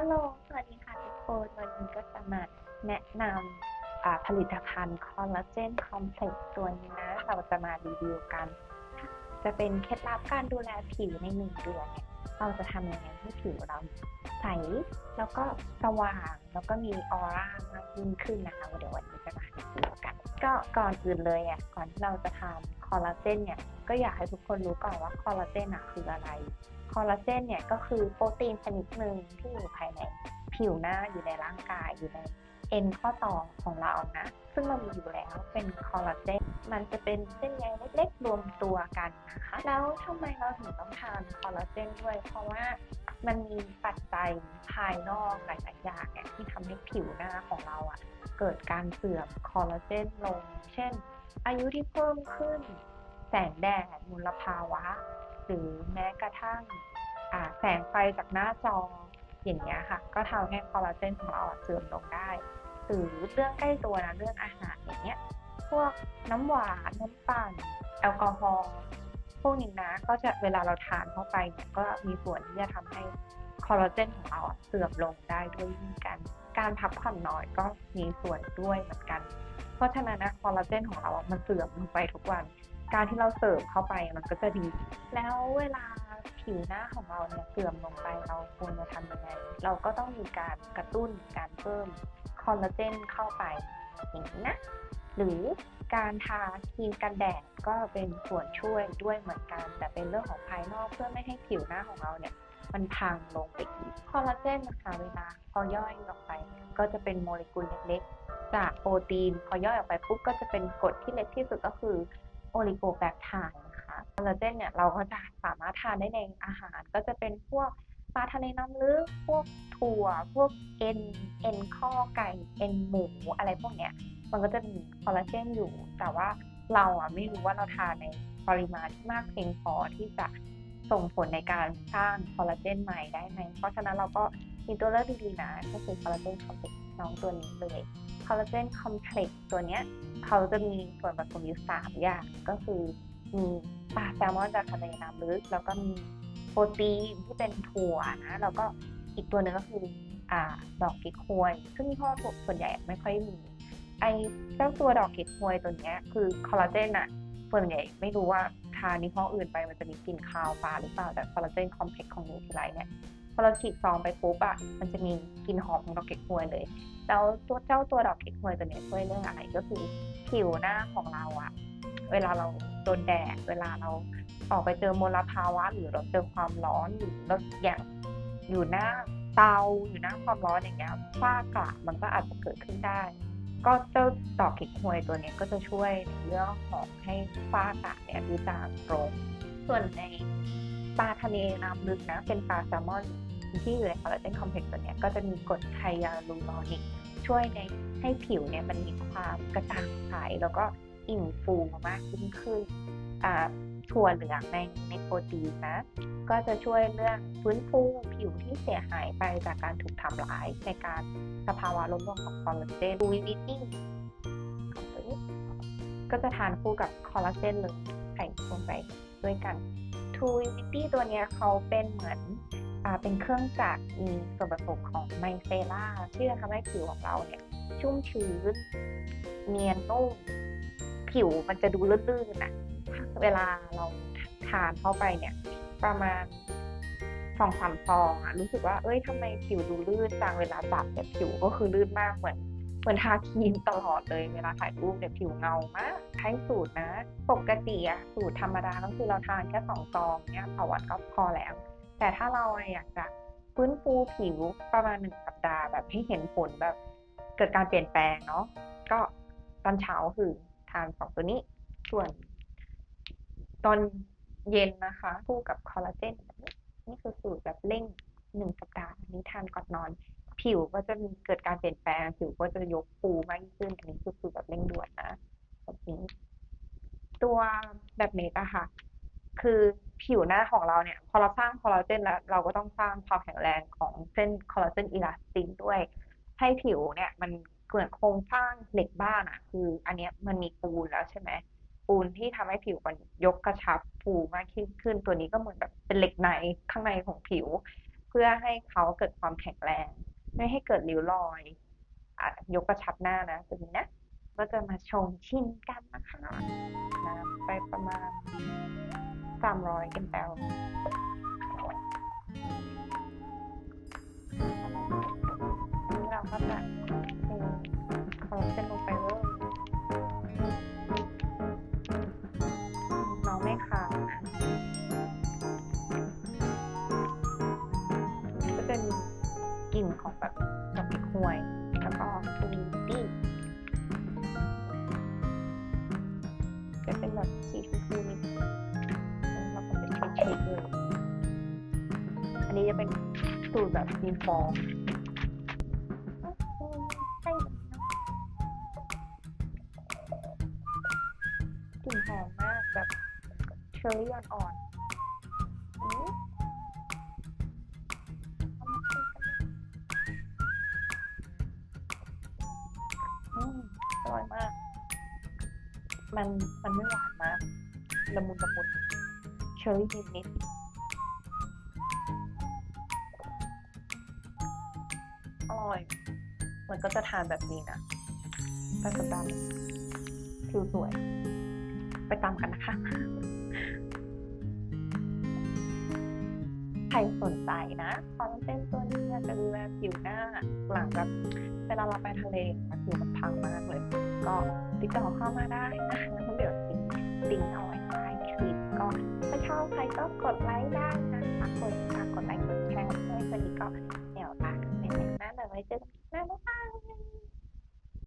ฮัลโหล สวัสดีค่ะทุกคน วันนี้ก็จะมาแนะนำผลิตภัณฑ์คอลลาเจนคอมเพล็กซ์ตัวนี้นะ เราจะมารีวิวกัน จะเป็นเคล็ดลับการดูแลผิวในหนึ่งเดือนเนี่ย เราจะทำยังไงให้ผิวเราใส แล้วก็สว่าง แล้วก็มีออร่ามากยิ่งขึ้นนะคะ เดี๋ยววันนี้จะมารีวิวกัน ก็ก่อนอื่นเลยอะ ก่อนที่เราจะทานคอลลาเจนเนี่ย ก็อยากให้ทุกคนรู้ก่อนว่าคอลลาเจนอะคืออะไร คอลลาเจนเนี่ยก็คือโปรตีนชนิดหนึ่งที่อยู่ภายในผิวหน้าอยู่ในร่างกายอยู่ในเอ็นข้อต่อของเรานะ ซึ่งมันมีอยู่แล้วเป็นคอลลาเจน มันจะเป็นเส้นใยเล็กๆ รวมตัวกันนะคะ แล้วทำไมเราถึงต้องทานคอลลาเจนด้วย เพราะว่ามันมีปัจจัยภายนอกหลายๆอย่างเนี่ยที่ทำให้ผิวหน้าของเราอะ่ะ เกิดการเสื่อมคอลลาเจนลง เช่น อายุที่เพิ่มขึ้น แสงแดด มลภาวะ หรือแม้กระทั่งแสงไฟจากหน้าจออย่างเงี้ยค่ะ ก็ทำให้คอลลาเจนของเราเสื่อมลงได้หรือเรื่องใกล้ตัวนะเรื่องอาหารอย่างเงี้ยพวกน้ำหวานน้ำปั่นแอลกอฮอล์พวกนี้นะก็จะเวลาเราทานเข้าไปเนี่ยก็มีส่วนที่จะทำให้คอลลาเจนของเราเสื่อมลงได้ด้วยเหมือนกัน การพักผ่อนน้อยก็มีส่วนด้วยเหมือนกัน เพราะฉะนั้นนะคอลลาเจนของเรา มันเสื่อมลงไปทุกวัน การที่เราเสิริมเข้าไปมันก็จะดี แล้วเวลาผิวหน้าของเราเนี่ยเสื่อมลงไปเราควรจะทำยังไง เราก็ต้องมีการกระตุ้นการเพิ่มคอลลาเจนเข้าไปอย่างนี้นะ หรือการทาครีมกันแดดก็เป็นส่วนช่วยด้วยเหมือนกัน แต่เป็นเรื่องของภายนอกเพื่อไม่ให้ผิวหน้าของเราเนี่ยมันพังลงไปอีกคอลลาเจนนะคะเวลาพอย่อยออกไป ก็จะเป็นโมเลกุลเล็กๆ จากโปรตีน พอย่อยออกไปปุ๊บก็จะเป็นกรดที่เล็กที่สุดก็คือ โอลิโกแบคไทด์นะคะคอลลาเจนเนี่ยเราก็จะสามารถทานได้ในอาหาร ก็จะเป็นพวกปลาทะเลน้ำลึก พวกถั่ว พวกเอ็น เอ็นข้อไก่ เอ็นหมูอะไรพวกเนี้ย มันก็จะมีคอลลาเจนอยู่ แต่ว่าเราอะไม่รู้ว่าเราทานในปริมาณที่มากเพียงพอที่จะส่งผลในการสร้างคอลลาเจนใหม่ได้ไหม เพราะฉะนั้นเราก็มีตัวเลือกดีๆนะ ก็คือคอลลาเจนคอมเด็กน้องตัวนี้เลย คอลลาเจนคอมเพล็กซ์ตัวเนี้ยเขาจะมีส่วนผสมอยู่สามอย่าง ก็คือมีปลาแซลมอนจากทะเลน้ำลึก แล้วก็มีโปรตีนที่เป็นถั่วนะแล้วก็อีกตัวหนึ่งก็คืออ่าดอกกิ๊กฮวย ซึ่งยี่ห้อส่วนใหญ่ไม่ค่อยมี ไอเจ้าตัวดอกเกตฮวยตัวเนี้ยคือคอลลาเจนอะส่วนใหญ่ไม่รู้ว่าทานยี่ห้ออื่นไปมันจะมีกลิ่นคาวปลาหรือเปล่าแต่คอลลาเจนคอมเพล็กซ์ของนูทีไลเนี่ย อเราฉีดซองไปปุ๊บอะมันจะมีกลิ่นหอมของดอกเกตฮวยเลยแล้วตัวเจ้าตัวดอกเกตฮวยตัวเนี้ยช่วยเรื่องอะไรก็คือผิวหน้าของเราอะเวลาเราโดนแดดเวลาเราออกไปเจอมลภาวะ หรือเราเจอความร้อนหรือเราอย่างอยู่หน้าเตาอยู่หน้าความร้อนอย่างเงี้ยฝ้ากระมันก็อาจจะเกิดขึ้นได้ ก็เจ้าดอกเก็กฮวยตัวนี้ก็จะช่วยในเรื่องของให้ฝ้ากระเนี่ยดูจางลงส่วนใน ปลาทะเลน้ำลึกนะ เป็นปลาแซลมอนที่อยู่ในคอลลาเจนคอมเพล็กซ์ตัวนี้ก็จะมีกรดไฮยาลูรอนิก ช่วยในให้ผิวเนี่ยมันมีความกระจ่างใสแล้วก็อิ่มฟูมากยิ่งขึ้นถั่วเหลืองในในโปรตีนนะ ก็จะช่วยเรื่องฟื้นฟูผิวที่เสียหายไปจากการถูกทำลายในการสภาวะลดลงของคอลลาเจนดูวิตติ้งก็จะทานคู่กับคอลลาเจนเลยใส่ลงไปด้วยกัน ทูวิวิตี้ตัวนี้เขาเป็นเหมือนเป็นเครื่องจักรมีส่วนผสมของไมเซล่าที่จะทำให้ผิวของเราเนี่ย ชุ่มชื้นเนียนนุ่มผิวมันจะดูลื่นๆนะเวลาเราทานเข้าไปเนี่ย ประมาณสองสามฟองอะรู้สึกว่าเอ้ยทำไมผิวดูลื่นจังเวลาจับเนี่ยผิวก็คือลื่นมากเหมือน เหมือนทาครีมตลอดเลยเวลาถ่ายรูปเนี่ยผิวเงามากใช้สูตรนะ ปกติอะสูตรธรรมดาก็คือเราทานแค่สองซองเนี่ยต่อวันก็พอแล้ว แต่ถ้าเราอยากจะฟื้นฟูผิวประมาณหนึ่งสัปดาห์แบบให้เห็นผลแบบเกิดการเปลี่ยนแปลงเนาะก็ตอนเช้าคือทานสองตัวนี้ส่วน ตอนเย็นนะคะ คู่กับคอลลาเจนนี่คือสูตรแบบเร่งหนึ่งสัปดาห์นี้ทานก่อนนอน ผิวก็จะมีเกิดการเปลี่ยนแปลง ผิวก็จะยกฟูมากขึ้น อันนี้คือสูตรแบบเร่งด่วนนะแบบนี้ ตัวแบบเมกอะค่ะ คือผิวหน้าของเราเนี่ย พอเราสร้างคอลลาเจนแล้วเราก็ต้องสร้างความแข็งแรงของเส้นคอลลาเจนอิลาสตินด้วย ให้ผิวเนี่ย มันเกิดโครงสร้างเหล็กบ้านอะคือ อันนี้มันมีปูนแล้วใช่ไหมปูนที่ทำให้ผิวมันยกกระชับฟูมากขึ้น ตัวนี้ก็เหมือนแบบเป็นเหล็กในข้างในของผิว เพื่อให้เขาเกิดความแข็งแรง ไม่ให้เกิดริ้วรอยอยกกระชับหน้านะตัวนี้นะ ก็จะมาชงชิมกันนะคะนะไปประมาณ 300 ml ของแบบดอกไม้หวยแล้วก็ทูตี้จะเป็นแบบสีชมพูนิดแล้วเราก็จะเช็คๆเลยอันนี้จะเป็นสูตรแบบมีฟองกลิ่นหอมมากแบบเชอร์รี่อ่อน มันมันไม่หวานมากละมุนละมุนเชอร์รี่นิดอร่อยมันก็จะทานแบบนี้นะแต่สุดท้ายผิวสวย ไปตามกันนะคะ ใครสนใจนะคอลลาเจนตัวนี้เนี่ยจะดูแลผิวหน้า หลังจากเวลาเราไปทะเลผิวมันพังมากเลย ก็ ติดต่อเข้ามาได้นะแล้วเดี๋ยวทิ้งลิงก์เอาไว้ใต้คลิปก็ถ้าชอบใครก็กดไลค์ได้นะคะกดฝากกดไลค์กดแชร์ด้วยวันนี้ก็เดี๋ยวลากันไปแล้วนะเดี๋ยวไว้เจอกันหน้าบ๊ายบาย